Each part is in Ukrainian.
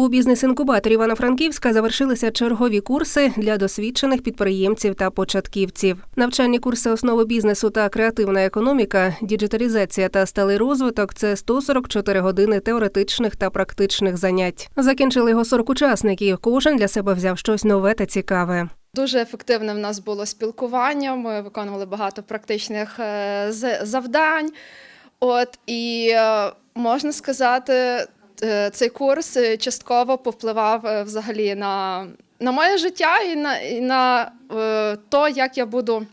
У бізнес-інкубаторі Івано-Франківська завершилися чергові курси для досвідчених підприємців та початківців. Навчальні курси основи бізнесу та креативна економіка, діджиталізація та сталий розвиток це 144 години теоретичних та практичних занять. Закінчили його 40 учасників. Кожен для себе взяв щось нове та цікаве. Дуже ефективне в нас було спілкування. Ми виконували багато практичних е, завдань. От і е, можна сказати, цей курс е, частково повпливав е, взагалі на, на моє життя і на, і на е, то, як я буду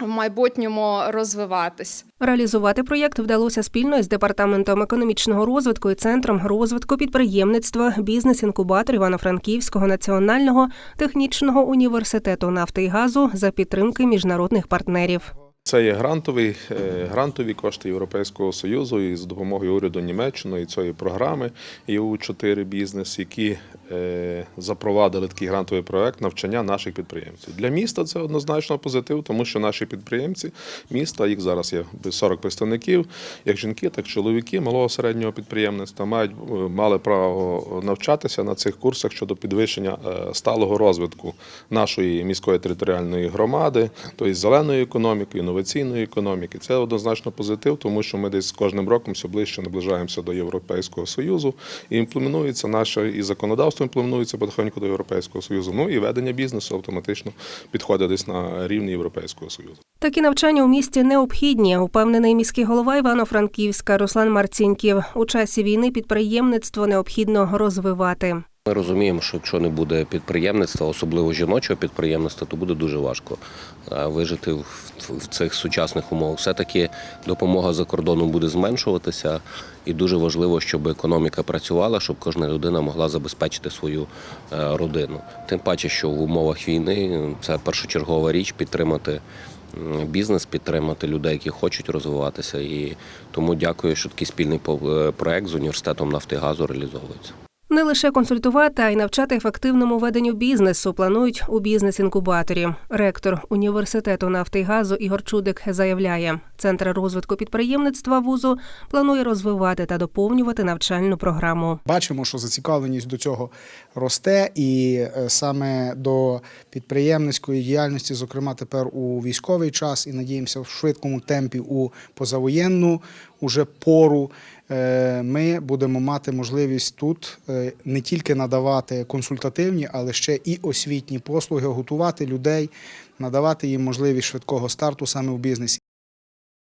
в майбутньому розвиватись. Реалізувати проєкт вдалося спільно із департаментом економічного розвитку і центром розвитку підприємництва бізнес-інкубатор Івано-Франківського національного технічного університету нафти і газу за підтримки міжнародних партнерів. Це є грантовий, е, грантові кошти Європейського Союзу і з допомогою уряду Німеччини і цієї програми ЄУ-4 бізнес, які е, запровадили такий грантовий проект навчання наших підприємців. Для міста це однозначно позитив, тому що наші підприємці міста, їх зараз є 40 представників, як жінки, так і чоловіки малого середнього підприємництва мають е, мали право навчатися на цих курсах щодо підвищення сталого розвитку нашої міської територіальної громади, тобто зеленої економіки, інноваційної економіки. Це однозначно позитив, тому що ми десь з кожним роком все ближче наближаємося до Європейського союзу і імплементується наше і законодавство імплементується потихеньку до Європейського союзу. Ну і ведення бізнесу автоматично підходить десь на рівні Європейського союзу. Такі навчання у місті необхідні, упевнений міський голова Івано-Франківська Руслан Марціньків. У часі війни підприємництво необхідно розвивати. Ми розуміємо, що якщо не буде підприємництва, особливо жіночого підприємництва, то буде дуже важко е, вижити в, цих сучасних умовах. Все-таки допомога за кордоном буде зменшуватися, і дуже важливо, щоб економіка працювала, щоб кожна людина могла забезпечити свою е, родину. Тим паче, що в умовах війни це першочергова річ підтримати. Бізнес підтримати людей, які хочуть розвиватися, і тому дякую, що такий спільний е, проект з університетом нафти і газу реалізовується. Не лише консультувати, а й навчати ефективному веденню бізнесу планують у бізнес-інкубаторі. Ректор університету нафти й газу Ігор Чудик заявляє, центр розвитку підприємництва вузу планує розвивати та доповнювати навчальну програму. Бачимо, що зацікавленість до цього росте, і е, саме до підприємницької діяльності, зокрема тепер у військовий час, і надіємося в швидкому темпі у позавоєнну уже пору. е, Ми будемо мати можливість тут е, не тільки надавати консультативні, але ще і освітні послуги, готувати людей, надавати їм можливість швидкого старту саме в бізнесі.